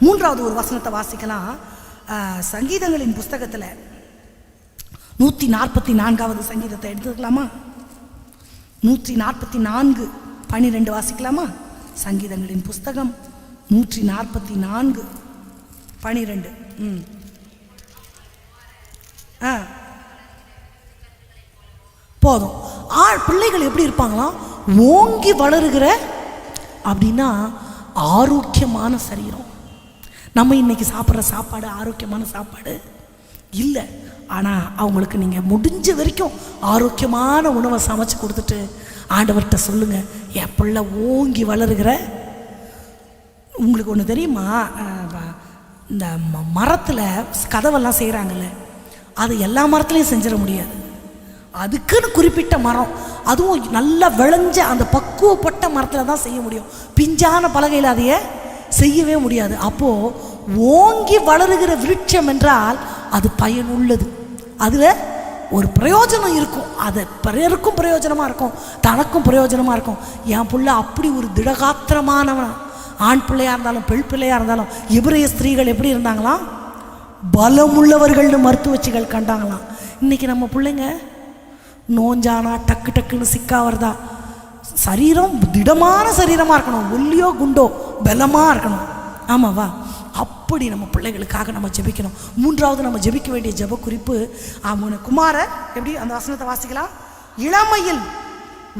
மூன்றாவது ஒரு வசனத்தை வாசிக்கலாம். சங்கீதங்களின் புஸ்தகத்தில் நூற்றி நாற்பத்தி நான்காவது சங்கீதத்தை எடுத்துக்கலாமா? நூற்றி நாற்பத்தி நான்கு பன்னிரெண்டு வாசிக்கலாமா? சங்கீதங்களின் புஸ்தகம் நூற்றி நாற்பத்தி நான்கு பனிரெண்டு. ம். ஆ. போதும். ஆள் பிள்ளைகள் எப்படி இருப்பாங்களாம்? ஓங்கி வளருகிற அப்படின்னா ஆரோக்கியமான சரீரம். நம்ம இன்னைக்கு சாப்பிட்ற சாப்பாடு ஆரோக்கியமான சாப்பாடு? இல்லை. ஆனால் அவங்களுக்கு நீங்கள் முடிஞ்ச வரைக்கும் ஆரோக்கியமான உணவை சமைச்சு கொடுத்துட்டு ஆண்டவர்கிட்ட சொல்லுங்கள் என் பிள்ளை ஓங்கி வளருகிற. உங்களுக்கு ஒன்று தெரியுமா? இந்த ம மரத்தில் கதவெல்லாம் செய்கிறாங்கல்ல அது எல்லா மரத்துலையும் செஞ்சிட முடியாது. அதுக்குன்னு குறிப்பிட்ட மரம். அதுவும் நல்லா விளைஞ்ச அந்த பக்குவப்பட்ட மரத்தில் தான் செய்ய முடியும். பிஞ்சான பலகையில் அதையே செய்யவே முடியாது. அப்போது ஓங்கி வளருகிற விருட்சம் என்றால் அது பயனுள்ளது. அதில் ஒரு பிரயோஜனம் இருக்கும். அது பிறருக்கும் பிரயோஜனமாக இருக்கும். தனக்கும் பிரயோஜனமாக இருக்கும். என் புள்ள அப்படி ஒரு திடகாத்திரமானவன். ஆண் பிள்ளையாக இருந்தாலும் பெண் பிள்ளையாக இருந்தாலும் இவரைய ஸ்திரீகள் எப்படி இருந்தாங்களாம் பலமுள்ளவர்கள்னு மருத்துவச்சிகள் கண்டாங்களாம். இன்னைக்கு நம்ம பிள்ளைங்க நோஞ்சானா டக்கு டக்குன்னு சிக்காவதா சரீரம் திடமான சரீரமாக இருக்கணும். ஒல்லியோ குண்டோ. பலமாக இருக்கணும். ஆமாவா அப்படி நம்ம பிள்ளைகளுக்காக நம்ம ஜெபிக்கணும். மூன்றாவது நம்ம ஜெபிக்க வேண்டிய ஜெப குறிப்பு அவன குமார எப்படி அந்த வசனத்தை வாசிக்கலாம்? இளமையில்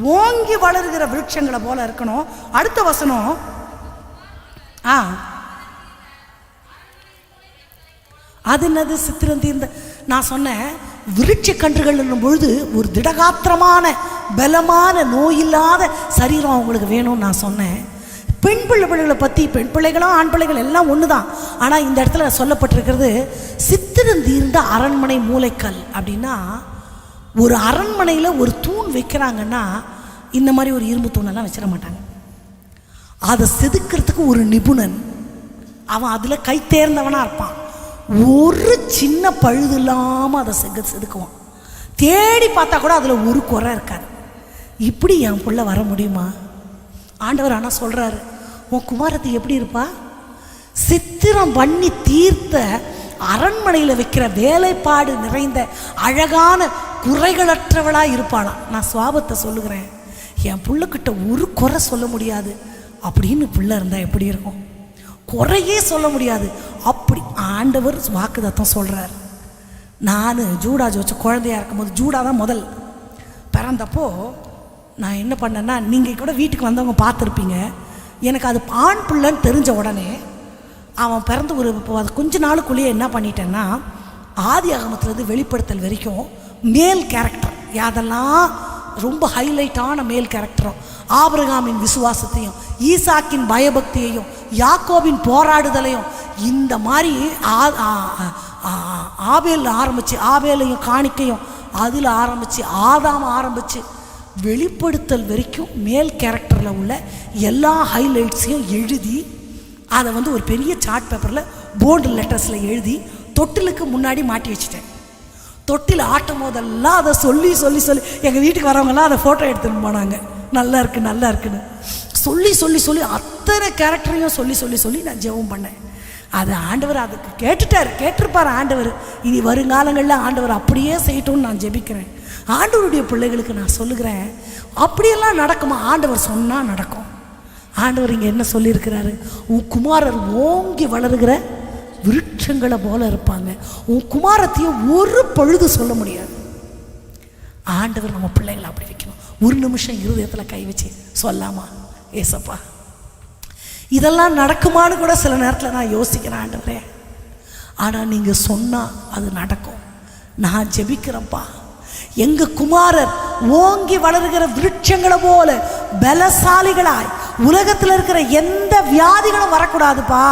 ஓங்கி வளருகிற விருட்சங்களை போல இருக்கணும். அடுத்த வசனம். ஆ. அது என்னது? சித்திரம் தீர்ந்த நான் சொன்னேன் விருட்ச கன்றுகள் பொழுது ஒரு திடகாத்திரமான பலமான நோயில்லாத சரீரம் அவங்களுக்கு வேணும்னு நான் சொன்னேன். பெண் பிள்ளைகளை பற்றி பெண் பிள்ளைகளும் ஆண் பிள்ளைகள் எல்லாம் ஒன்று தான் ஆனால் இந்த இடத்துல சொல்லப்பட்டிருக்கிறது சித்திரம் தீர்ந்த அரண்மனை மூளைக்கல் அப்படின்னா ஒரு அரண்மனையில் ஒரு தூண் வைக்கிறாங்கன்னா இந்த மாதிரி ஒரு இரும்பு தூணெல்லாம் வச்சிட மாட்டாங்க. அதை செதுக்கிறதுக்கு ஒரு நிபுணன் அவன் அதில் கை தேர்ந்தவனாக இருப்பான். ஒரு சின்ன பழுது இல்லாமல் அதை செது செதுக்குவான். தேடி பார்த்தா கூட அதில் ஒரு குறை இருக்காது. இப்படி என் பிள்ளை வர முடியுமா? ஆண்டவர் ஆனால் சொல்கிறாரு உன் குமாரத்தை எப்படி இருப்பா? சித்திரம் பண்ணி தீர்த்த அரண்மனையில் வைக்கிற வேலைப்பாடு நிறைந்த அழகான குறைகளற்றவளாக இருப்பாளாம் நான் சுவாபத்தை சொல்லுகிறேன். என் பிள்ளைக்கிட்ட ஒரு குறை சொல்ல முடியாது. அப்படின்னு பிள்ளை இருந்தால் எப்படி இருக்கும்? குறையே சொல்ல முடியாது. அப்படி ஆண்டவர் வாக்குதத்தம் சொல்கிறார் நான் ஜூடா ஜோச்ச குழந்தையா இருக்கும்போது ஜூடா தான் முதல். பிறந்தப்போ நான் என்ன பண்ணேன்னா நீங்கள் கூட வீட்டுக்கு வந்தவங்க பார்த்துருப்பீங்க. எனக்கு அது ஆண் பிள்ளைன்னு தெரிஞ்ச உடனே அவன் பிறந்து ஒரு இப்போ அது கொஞ்ச நாளுக்குள்ளேயே என்ன பண்ணிட்டேன்னா ஆதி அகமத்துலேருந்து வெளிப்படுத்தல் வரைக்கும் மேல் கேரக்டர் யாதெல்லாம் ரொம்ப ஹைலைட்டான மேல் கேரக்டரும் ஆபிரகாமின் விசுவாசத்தையும் ஈசாக்கின் பயபக்தியையும் யாக்கோவின் போராடுதலையும் இந்த மாதிரி ஆ- ஆபேல் ஆரம்பித்து ஆபேலையும் காணிக்கையும் அதில் ஆரம்பித்து ஆதாம் ஆரம்பித்து வெளிப்படுத்தல் வரைக்கும் மேல் கேரக்டரில் உள்ள எல்லா ஹைலைட்ஸையும் எழுதி அதை வந்து ஒரு பெரிய சார்ட் பேப்பரில் போர்டு லெட்டர்ஸில் எழுதி தொட்டிலுக்கு முன்னாடி மாட்டி வச்சுட்டேன். தொட்டில் ஆட்டும் போதெல்லாம் அதை சொல்லி சொல்லி சொல்லி எங்கள் வீட்டுக்கு வரவங்கெல்லாம் அதை ஃபோட்டோ எடுத்துன்னு போனாங்க. நல்லா இருக்கு நல்லா இருக்குன்னு. சொல்லி சொல்லி சொல்லி அத்தனை கேரக்டரையும் சொல்லி சொல்லி சொல்லி நான் ஜெபம் பண்ணேன். அது ஆண்டவர் அதுக்கு கேட்டுட்டார் கேட்டிருப்பார் ஆண்டவர். இனி வருங்காலங்களில் ஆண்டவர் அப்படியே செய்யட்டும்னு நான் ஜெபிக்கிறேன். ஆண்டவருடைய பிள்ளைகளுக்கு நான் சொல்லுகிறேன் அப்படியெல்லாம் நடக்குமா? ஆண்டவர் சொன்னால் நடக்கும். ஆண்டவர் இங்கே என்ன சொல்லியிருக்கிறாரு? உன் குமாரர் ஓங்கி வளருகிற விருட்சங்களை போல இருப்பாங்க. உன் குமாரத்தையும் ஒரு பொழுது சொல்ல முடியாது. ஆண்டவர் நம்ம பிள்ளைகளை அப்படி வைக்கணும். ஒரு நிமிஷம் இருதயத்தில் கை வச்சு சொல்லாமா? ஏசப்பா. இதெல்லாம் நடக்குமான்னு கூட சில நேரத்தில் நான் யோசிக்கிறேன் ஆண்டவரே. ஆனால் நீங்கள் சொன்னால் அது நடக்கும். நான் ஜெபிக்கிறேன்ப்பா. எங்க குமாரர் ஓங்கி வளருகிற விருட்சங்களை போல பலசாலிகளாய் உலகத்தில் இருக்கிற எந்த வியாதிகளும் வரக்கூடாதுப்பா.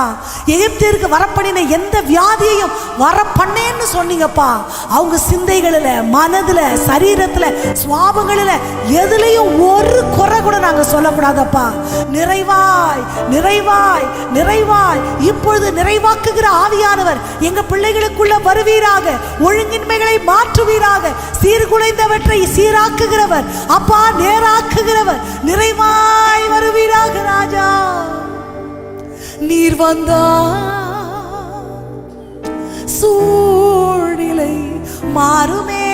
எகிப்திற்கு வரப்பண்ணின எந்த வியாதியையும் வர பண்ணேன்னு சொன்னீங்கப்பா. அவங்க சிந்தைகளில் மனதில் சரீரத்தில் சுவாபங்களில் எதுலேயும் ஒரு குறை கூட நாங்கள் சொல்லக்கூடாதப்பா. நிறைவாய் நிறைவாய் நிறைவாய். இப்பொழுது நிறைவாக்குகிற ஆவியானவர் எங்கள் பிள்ளைகளுக்குள்ள வருவீராக ஒழுங்கின்மைகளை மாற்றுவீராக சீர்குலைந்தவற்றை சீராக்குகிறவர். அப்பா நேராக்குகிறவர். நிறைவாய் வருவீராக ராஜா நீர் வந்தா சூழ்நிலை மாறுமே.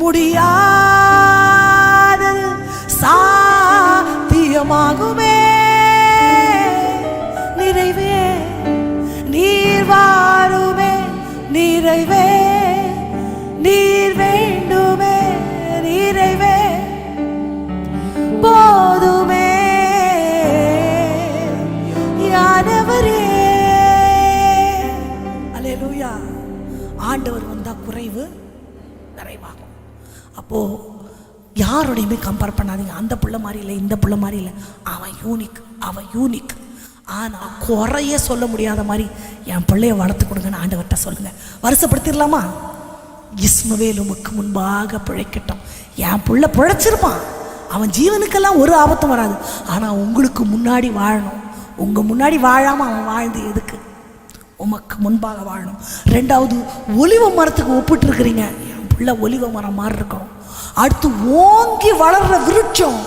முடியா ஆண்டவர் வந்தால் குறைவு நிறைவாகும். அப்போ யாரோடையுமே கம்பேர் பண்ணாதீங்க. அந்த பிள்ளை மாதிரி இல்லை இந்த பிள்ளை மாதிரி இல்லை. அவன் யூனிக் அவன் யூனிக் ஆனால் குறைய சொல்ல முடியாத மாதிரி என் பிள்ளைய வளர்த்து கொடுங்கன்னு ஆண்டவர்கிட்ட சொல்லுங்கள் வருஷப்படுத்திடலாமா இஸ்மவேல் உமக்கு முன்பாக பிழைக்கட்டும். என் பிள்ளை பிழைச்சிருப்பான் அவன் ஜீவனுக்கெல்லாம் ஒரு ஆபத்தும் வராது. ஆனால் உங்களுக்கு முன்னாடி வாழணும். உங்கள் முன்னாடி வாழாமல் அவன் வாழ்ந்து எதுக்கு? உமக்கு முன்பாக வாழணும். ரெண்டாவது ஒலிவ மரத்துக்கு ஒப்பிட்டு என் பிள்ளை ஒலிவ மரம் மாதிரி இருக்கணும் அடுத்து ஓங்கி வளர்ற விருட்சம்.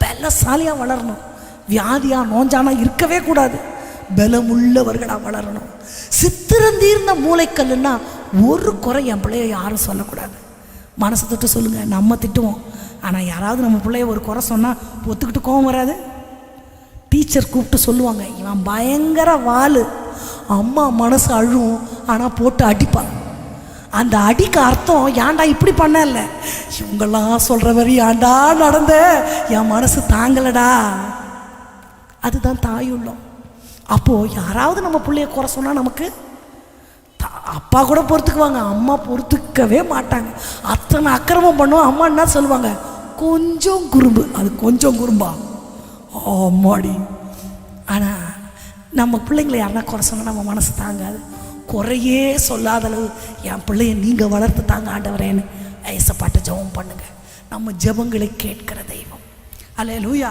பலசாலியாக வளரணும். வியாதியாக நோஞ்சானா இருக்கவே கூடாது. பலமுள்ளவர்களாக வளரணும். சித்திரந்தீர்ந்த மூளைக்கல்லுன்னா ஒரு குறை என் பிள்ளைய யாரும் சொல்லக்கூடாது. மனசை தொட்டு சொல்லுங்கள் நம்ம திட்டுவோம். ஆனால் யாராவது நம்ம பிள்ளைய ஒரு குறை சொன்னால் ஒத்துக்கிட்டு கோவம் வராது. டீச்சர் கூப்பிட்டு சொல்லுவாங்க இவன் பயங்கர வாலு. அம்மா மனசு அழுவும் ஆனால் போட்டு அடிப்பான் அந்த அடிக்கு அர்த்தம் ஏன்டா இப்படி பண்ணல? இவங்கெல்லாம் சொல்கிற மாதிரி ஏன்டா நடந்த? என் மனசு தாங்கலடா. அதுதான் தாயுள்ளம் அப்போது யாராவது நம்ம பிள்ளைய குறை சொன்னால் நமக்கு அப்பா கூட பொறுத்துக்குவாங்க அம்மா பொறுத்துக்கவே மாட்டாங்க. அத்தனை அக்கிரமம் பண்ணுவோம் அம்மா என்ன சொல்லுவாங்க? கொஞ்சம் குறும்பு. அது கொஞ்சம் குறும்பா. ஆமாடி. ஆனால் நம்ம பிள்ளைங்களை யாருனா குறை சொன்னால் நம்ம மனசு தாங்காது. குறையே சொல்லாத அளவு என் பிள்ளைய நீங்கள் வளர்த்து தாங்க ஆண்டவரேன்னு ஐசப்பாட்டை ஜெபம் பண்ணுங்க. நம்ம ஜெபங்களை கேட்கிற தெய்வம். அல்ல லூயா